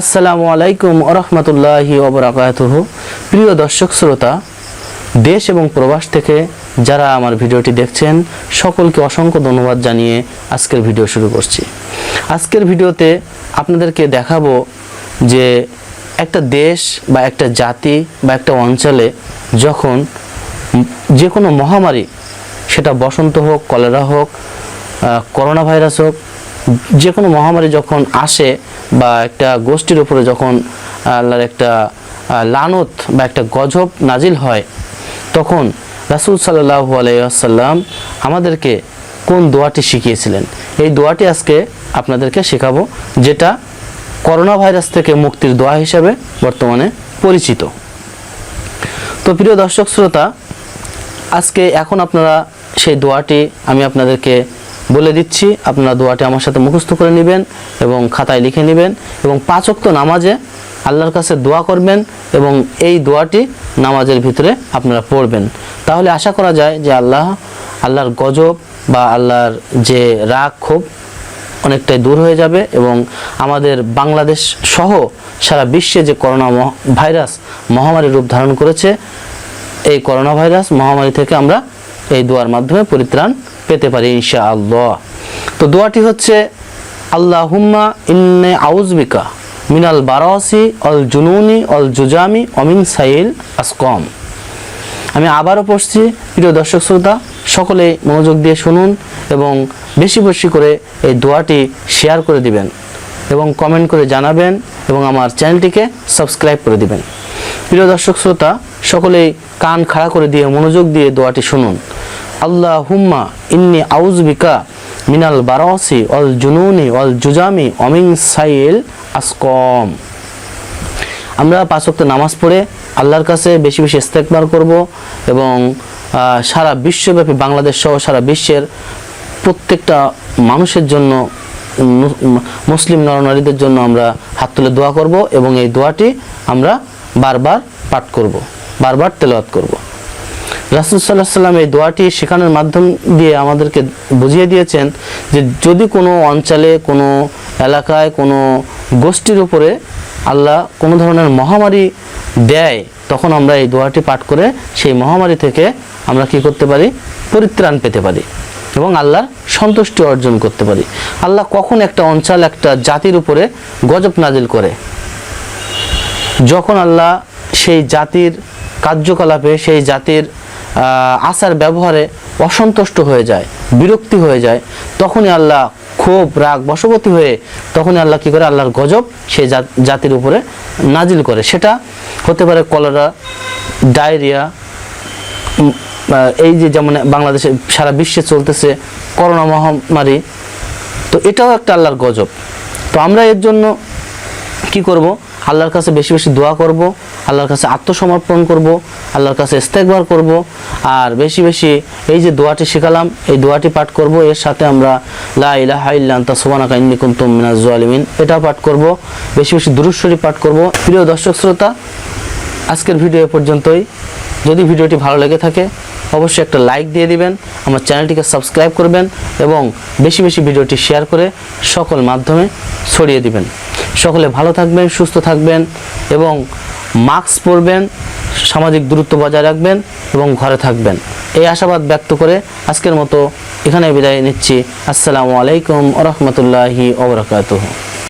আসসালামু আলাইকুম ওরহমতুল্লাহি ওবরাকাতুহু প্রিয় দর্শক শ্রোতা, দেশ এবং প্রবাস থেকে যারা আমার ভিডিওটি দেখছেন, সকলকে অসংখ্য ধন্যবাদ জানিয়ে আজকের ভিডিও শুরু করছি। আজকের ভিডিওতে আপনাদেরকে দেখাবো যে একটা দেশ বা একটা জাতি বা একটা অঞ্চলে যখন যে কোনো মহামারী, সেটা বসন্ত হোক, কলেরা হোক করোনা ভাইরাস হোক যে কোনো মহামারী যখন আসে বা একটা গোষ্ঠীর উপরে যখন আল্লাহর একটা লানত বা একটা গজব নাজিল হয়, তখন রাসুল সাল্লাহ আলাইসাল্লাম আমাদেরকে কোন দোয়াটি শিখিয়েছিলেন? এই দোয়াটি আজকে আপনাদেরকে শেখাবো, যেটা করোনা ভাইরাস থেকে মুক্তির দোয়া হিসাবে বর্তমানে পরিচিত। তো প্রিয় দর্শক শ্রোতা, আজকে এখন আপনারা সেই দোয়াটি আমি আপনাদেরকে বলে দিচ্ছি, আপনারা দোয়াটি আমার সাথে মুখস্থ করে নেবেন এবং খাতায় লিখে নেবেন এবং পাঁচ ওয়াক্ত নামাজে আল্লাহর কাছে দোয়া করবেন এবং এই দোয়াটি নামাজের ভিতরে আপনারা পড়বেন। তাহলে আশা করা যায় যে আল্লাহ, আল্লাহর গজব বা আল্লাহর যে রাগ, ক্ষোভ অনেকটাই দূর হয়ে যাবে এবং আমাদের বাংলাদেশ সহ সারা বিশ্বে যে করোনা ভাইরাস মহামারী রূপ ধারণ করেছে, এই করোনা ভাইরাস মহামারী থেকে আমরা এই দোয়ার মাধ্যমে পরিত্রাণ পেতে পারি ইনশা আল্লাহ তো দোয়াটি হচ্ছে আল্লাহ হুম্মা ইন্নে আউজবিকা মিনাল বারাসি অল জুনুনি অল জুজামি অমিন সাইল আসকম। আমি আবারও পড়ছি, প্রিয় দর্শক শ্রোতা, সকলে মনোযোগ দিয়ে শুনুন এবং বেশি বেশি করে এই দোয়াটি শেয়ার করে দিবেন এবং কমেন্ট করে জানাবেন এবং আমার চ্যানেলটিকে সাবস্ক্রাইব করে দিবেন। প্রিয় দর্শক শ্রোতা, সকলেই কান খাড়া করে দিয়ে মনোযোগ দিয়ে দোয়াটি শুনুন। আল্লাহ হুম্মা ইন্নি আউজবিকা মিনাল বারাসি অল জুনুনি অল জুজামি অমিন সাইল আসকম। আমরা পাঁচ ওয়াক্ত নামাজ পড়ে আল্লাহর কাছে বেশি বেশি ইস্তেকবার করব এবং সারা বিশ্বব্যাপী বাংলাদেশ সহ সারা বিশ্বের প্রত্যেকটা মানুষের জন্য, মুসলিম নরনারীদের জন্য আমরা হাত তুলে দোয়া করব এবং এই দোয়াটি আমরা বারবার পাঠ করব, বারবার তেলাওয়াত করব। রাসুল সাল্লাহ সাল্লাম এই দোয়াটি শেখানোর মাধ্যম দিয়ে আমাদেরকে বুঝিয়ে দিয়েছেন যে যদি কোনো অঞ্চলে, কোনো এলাকায়, কোনো গোষ্ঠীর উপরে আল্লাহ কোনো ধরনের মহামারী দেয়, তখন আমরা এই দোয়াটি পাঠ করে সেই মহামারী থেকে আমরা কি করতে পারি? পরিত্রাণ পেতে পারি এবং আল্লাহর সন্তুষ্টি অর্জন করতে পারি। আল্লাহ কখন একটা অঞ্চল, একটা জাতির উপরে গজব নাজিল করে? যখন আল্লাহ সেই জাতির কার্যকলাপে, সেই জাতির আচার ব্যবহারে অসন্তুষ্ট হয়ে যায়, বিরক্তি হয়ে যায়, তখনই আল্লাহ ক্ষোভ, রাগ বশবতী হয়ে তখনই আল্লাহ কি করে? আল্লাহর গজব সেই জাত- জাতির উপরে নাজিল করে। সেটা হতে পারে কলেরা, ডায়রিয়া এই যে যেমন বাংলাদেশে সারা বিশ্বে চলতেছে করোনা মহামারী, তো এটাও একটা আল্লাহর গজব। তো আমরা এর জন্য কি করব? আল্লাহর কাছে বেশি বেশি দোয়া করব, আল্লাহর কাছে আত্মসমর্পণ করব, আল্লাহর কাছে ইস্তেকবার করব, আর বেশি বেশি এই যে দোয়াটি শেখালাম, এই দোয়াটি পাঠ করব। এর সাথে আমরা লা ইলাহা ইল্লা আনতা সুবহানাকা ইন্নী কুনতু মিনাজ জালিমিন এটা পাঠ করব। বেশি বেশি দুরূদ শরীফ পাঠ করব। প্রিয় দর্শক শ্রোতা, আজকের ভিডিও পর্যন্তই। যদি ভিডিওটি ভালো লেগে থাকে, অবশ্যই একটা লাইক দিয়ে দিবেন, আমার চ্যানেলটিকে সাবস্ক্রাইব করবেন এবং বেশি বেশি ভিডিওটি শেয়ার করে সকল মাধ্যমে ছড়িয়ে দিবেন। সকলে ভালো থাকবেন, সুস্থ থাকবেন এবং মাস্ক পরবেন, সামাজিক দূরত্ব বজায় রাখবেন এবং ঘরে থাকবেন। এই আশাবাদ ব্যক্ত করে আজকের মতো এখানে বিদায় নিচ্ছি। আসসালামু আলাইকুম রহমতুল্লাহি ওবরাকাতুহ।